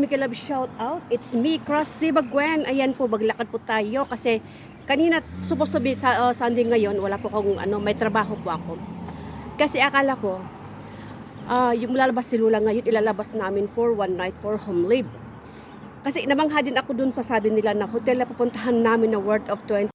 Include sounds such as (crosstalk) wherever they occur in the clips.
Mika Love shout out. It's me, Cross Sibagwen. Ayan po, maglakad po tayo kasi kanina supposed to be sa uh, Sunday ngayon, wala po akong ano, may trabaho po ako. Kasi akala ko ah yung lalabas si Lula ngayon, ilalabas namin for one night for home leave. Kasi namangha din ako dun sa sabi nila na hotel na pupuntahan namin na worth of 20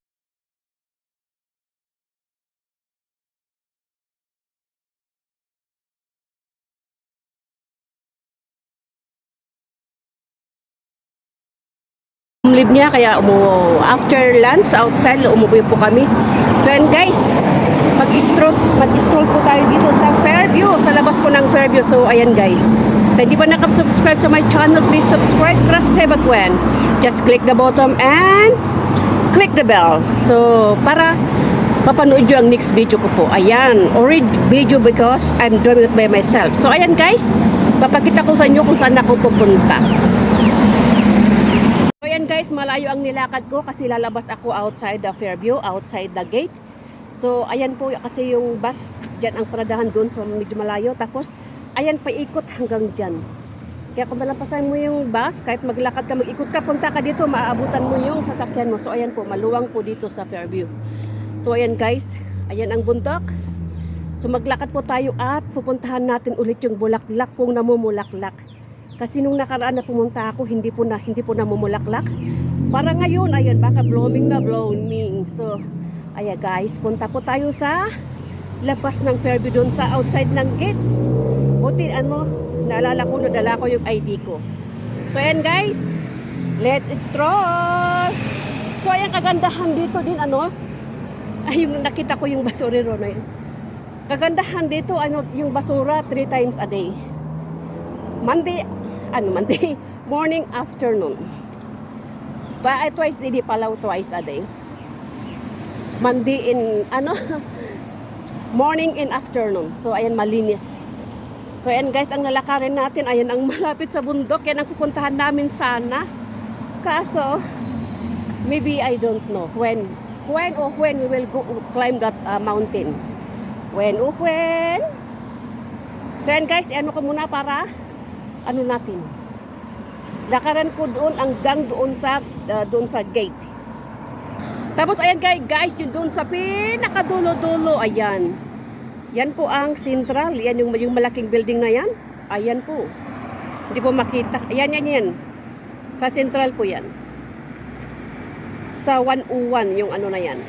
leave niya kaya umu after lunch outside umuwi po kami. So and guys, mag-stroll mag-stroll po tayo dito sa Fairview, sa labas po ng Fairview. So ayan guys. So hindi pa nakasubscribe sa my channel, please subscribe Crush Sebagwen. Just click the bottom and click the bell. So para mapanood nyo ang next video ko po. Ayan, already video because I'm doing it by myself. So ayan guys, papakita ko sa inyo kung saan ako pupunta. Malayo ang nilakad ko kasi lalabas ako outside the Fairview, outside the gate. So ayan po kasi yung bus dyan ang paradahan doon so medyo malayo. Tapos ayan paikot hanggang dyan. Kaya kung nalampasan mo yung bus, kahit maglakad ka, mag-ikot ka, punta ka dito, maaabutan mo yung sasakyan mo. So ayan po, maluwang po dito sa Fairview. So ayan guys, ayan ang bundok. So maglakad po tayo at pupuntahan natin ulit yung bulaklak kung namumulaklak. Kasi nung nakaraan na pumunta ako, hindi po na hindi po namumulaklak. Para ngayon, ayan, baka blooming na blooming. So, ayan guys, punta po tayo sa labas ng Fairview doon sa outside ng gate. Buti ano, naalala ko, nadala ko yung ID ko. So, ayan guys, let's stroll! So, ayan kagandahan dito din, ano, ay yung nakita ko yung basurero na yun. Kagandahan dito, ano, yung basura three times a day. Monday, ano Monday, (laughs) morning, afternoon. Ba, ay, twice, hindi pala twice a day. Monday in, ano, (laughs) morning and afternoon. So, ayan, malinis. So, ayan guys, ang lalakarin natin, ayan, ang (laughs) malapit sa bundok, yan ang pupuntahan namin sana. Kaso, maybe I don't know when, when or when we will go climb that uh, mountain. When or when. So, ayan guys, ano ko muna para ano natin. Lakaran ko doon hanggang doon sa uh, doon sa gate. Tapos ayan guys, guys, yung doon sa pinakadulo-dulo, ayan. Yan po ang central, yan yung, yung malaking building na yan. Ayan po. Hindi po makita. Ayan, yan, yan. Sa central po yan. Sa 101 yung ano na yan.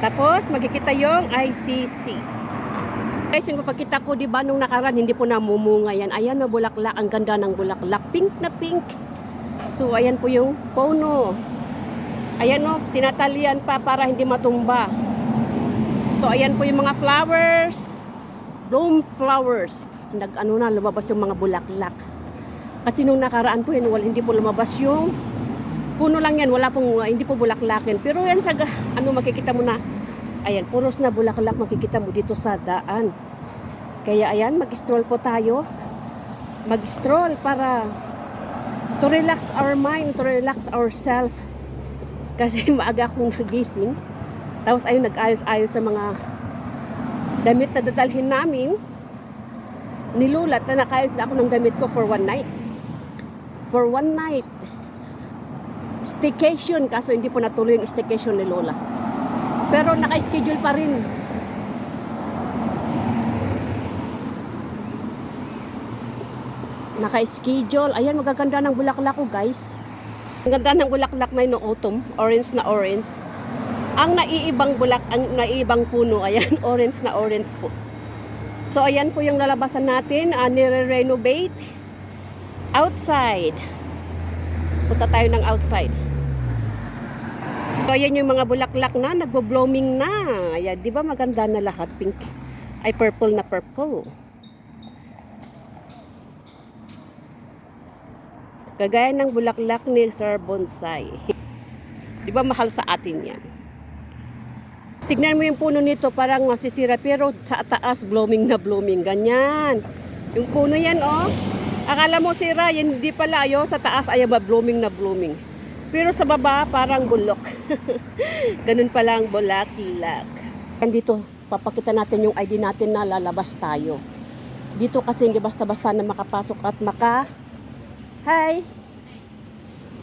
Tapos makikita yung ICC. Guys, yung papakita ko, di ba, nung nakaraan, hindi po namumunga yan. Ayan na bulaklak, ang ganda ng bulaklak. Pink na pink. So, ayan po yung puno. Ayan o, tinatalian pa para hindi matumba. So, ayan po yung mga flowers. Bloom flowers. Nag, ano na, lumabas yung mga bulaklak. Kasi nung nakaraan po, yun, wala, hindi po lumabas yung puno lang yan. Wala pong, uh, hindi po bulaklakin. Pero yan sa, ano, makikita mo na, ayan, puros na bulaklak makikita mo dito sa daan. Kaya ayan, mag-stroll po tayo. Mag-stroll para to relax our mind, to relax ourselves. Kasi (laughs) maaga akong nagising. Tapos ayun, nag-ayos-ayos sa mga damit na dadalhin namin. Nilulat na nakayos na ako ng damit ko for one night. For one night. Staycation, kaso hindi po natuloy yung staycation ni Lola. Pero naka-schedule pa rin. Naka-schedule. Ayan, magaganda ng bulaklak ko, guys. Ang ganda ng bulaklak na no, autumn. Orange na orange. Ang naiibang bulak, ang naiibang puno, ayan, (laughs) orange na orange po. So, ayan po yung lalabasan natin. Uh, nire-renovate. Outside. Punta tayo ng outside. So, ayan yung mga bulaklak na, nagbo-blooming na. Ayan, di ba maganda na lahat? Pink. Ay, purple na purple. Kagaya ng bulaklak ni Sir Bonsai. Di ba mahal sa atin yan? Tignan mo yung puno nito, parang masisira, pero sa taas, blooming na blooming. Ganyan. Yung puno yan, oh. Akala mo sira, yan hindi pala, ayo, sa taas, ay ba, blooming na blooming. Pero sa baba, parang bulok. (laughs) Ganun pala ang bulaklak. Dito, papakita natin yung ID natin na lalabas tayo. Dito kasi hindi basta-basta na makapasok at maka Hi.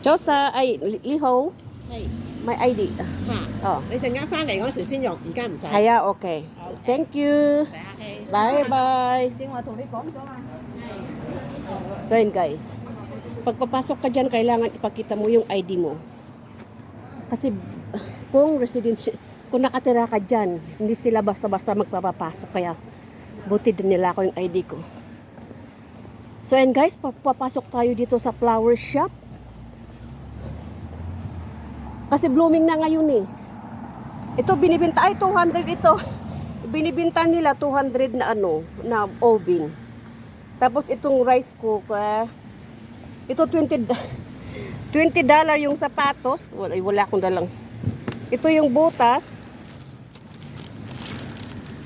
Josa, ay, Li- Liho, 系 my ID. 吓， Oh. 你阵间翻嚟嗰时先用，而家唔使。系啊, okay. Thank you. 唔使客气。 Bye bye. 正话同你讲咗啦。 So yun guys, pag papasok ka dyan, kailangan ipakita mo yung ID mo. Kasi kung resident, kung nakatira ka dyan, hindi sila basta-basta magpapapasok. Kaya buti din nila ako yung ID ko. So and guys, pa- papasok tayo dito sa flower shop. Kasi blooming na ngayon eh. Ito binibenta, ay 200 ito. (laughs) Binibenta nila 200 na ano, na ovin. Tapos itong rice cooker, ito 20 da- 20 dollar yung sapatos. Wala, wala akong dalang. Ito yung butas.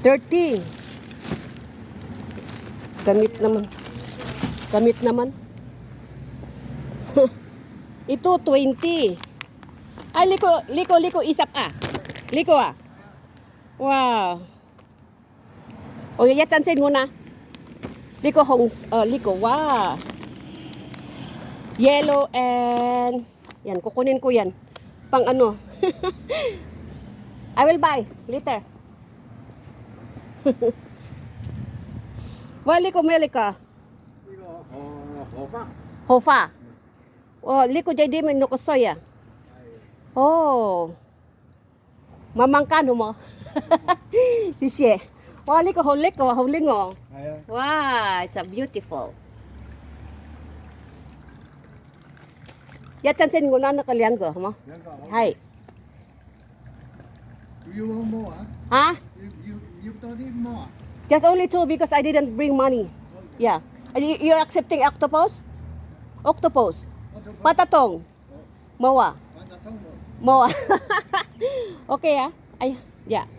30. Gamit naman. Gamit naman. (laughs) ito 20. Ay, liko, liko, liko, isap ah. Liko ah. Wow. O, yatsansin mo na. Liko hongs, uh, liko, wow. Yellow and, yan, kukunin ko yan. Pang ano. (laughs) I will buy later. (laughs) well, liko, melika. Hofa. Hofa. Oh, liko jay di min nukusoy ya. Ah. Oh. Mamangkan mo. (laughs) Sisye. Oh, liko holik ko, holing oh. Wow, it's a beautiful. Ya chan sen ngunan ko liang go, mo. Hai. You want more? Ah? Huh? You, you, you don't need more. Just only two because I didn't bring money. Yeah. You're accepting octopus? Octopus. Patatong. Mawa. Mawa. (laughs) okay ah. Ay, yeah.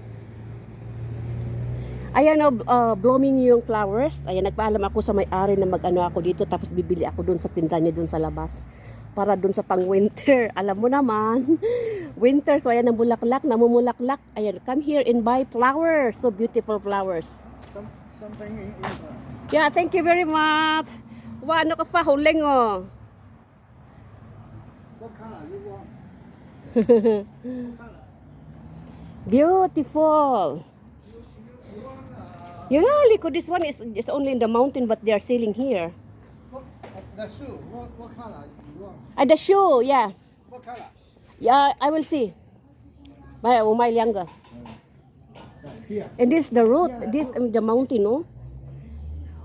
Ayan, oh, uh, blooming yung flowers. Ayan, nagpaalam ako sa may-ari na mag-ano ako dito. Tapos bibili ako doon sa tinda niya doon sa labas. Para doon sa pang-winter. (laughs) Alam mo naman. (laughs) winter. So, ayan ang bulaklak. Namumulaklak. Ayan, come here and buy flowers. So beautiful flowers. Some something in inside. Yeah, thank you very much. Wow, ano ka pa, huling oh. What color you want? (laughs) Beautiful. You know, Liko, this one is just only in the mountain, but they are selling here. What uh, the shoe? What what color you want? Ah, the shoe, yeah. What color? Yeah, I will see. Bye, umay younger. Here. And this the root, this um, the mountain, no?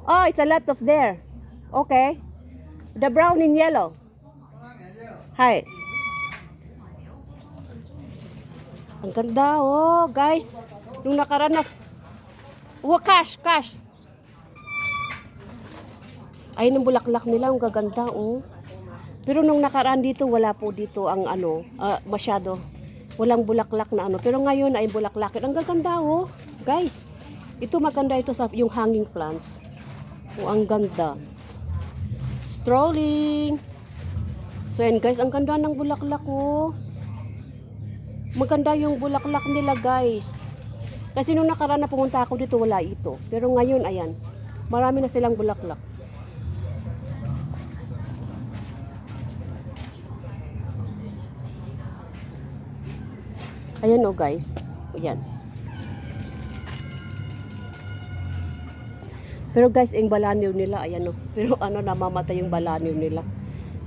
Oh, it's a lot of there. Okay. The brown and yellow. Hi. Ang ganda, oh, guys. Nung nakaraan na... Oh, cash, cash. Ayun ang bulaklak nila, ang gaganda, oh. Pero nung nakaraan dito, wala po dito ang ano, ah, masyado. Walang bulaklak na ano. Pero ngayon ay bulaklak. Ang gaganda, oh. Guys, ito maganda ito sa yung hanging plants. Oh, ang ganda. Strolling. So, yan guys, ang ganda ng bulaklak, oh. Maganda yung bulaklak nila, guys. Kasi nung nakaraan na pumunta ako dito, wala ito. Pero ngayon, ayan, marami na silang bulaklak. Ayan oh guys. Ayan. Pero guys, yung balaniw nila, ayan oh. Pero ano, namamatay yung balaniw nila.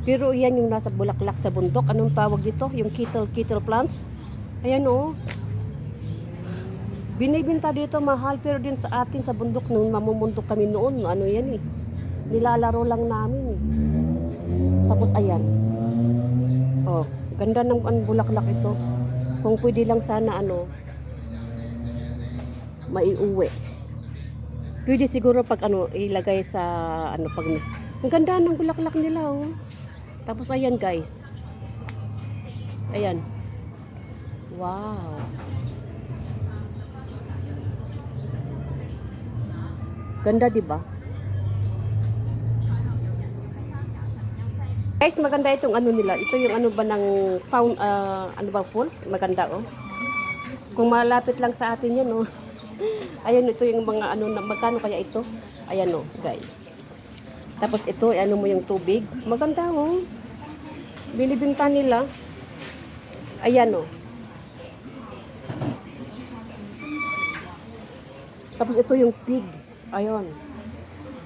Pero yan yung nasa bulaklak sa bundok. Anong tawag dito? Yung kettle plants. Ayan oh. Binibinta dito mahal pero din sa atin sa bundok nung namumundok kami noon, ano yan eh. Nilalaro lang namin eh. Tapos ayan. Oh, ganda ng ang bulaklak ito. Kung pwede lang sana ano maiuwi. Pwede siguro pag ano ilagay sa ano pag ang ganda ng bulaklak nila oh. Tapos ayan guys. Ayan. Wow. Ganda 'di ba? Guys, maganda itong ano nila. Ito yung ano ba ng found ah, ano ba falls? Maganda oh. Kung malapit lang sa atin 'yan oh. (laughs) Ayan ito yung mga ano na magkano kaya ito? Ayan oh, guys. Tapos ito, ano mo yung tubig. Maganda oh. Binibinta nila. Ayan oh. Tapos ito yung pig. Ayun.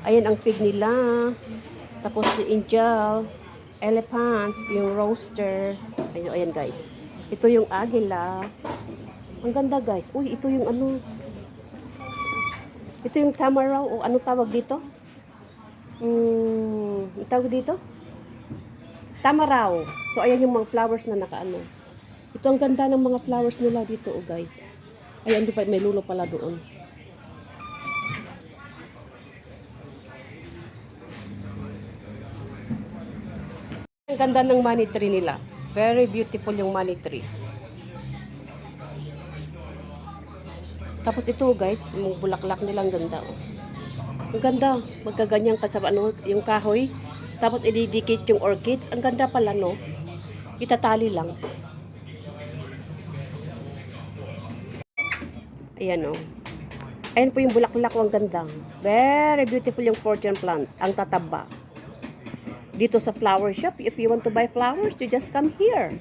Ayan ang pig nila. Tapos si angel, elephant, yung roaster. Ayun, ayan guys. Ito yung agila. Ang ganda guys. Uy, ito yung ano. Ito yung tamaraw o ano tawag dito? Hmm, tawag dito? Tamaraw. So ayan yung mga flowers na nakaano. Ito ang ganda ng mga flowers nila dito oh guys. Ayan, di pa may lulo pala doon. Ganda ng money tree nila. Very beautiful yung money tree. Tapos ito guys, yung bulaklak nila ang ganda. Oh. Ang ganda. Magkaganyan ka ano, yung kahoy. Tapos ididikit yung orchids. Ang ganda pala no. Itatali lang. Ayan oh. Ayan po yung bulaklak ang ganda. Very beautiful yung fortune plant. Ang tataba dito sa flower shop. If you want to buy flowers, you just come here.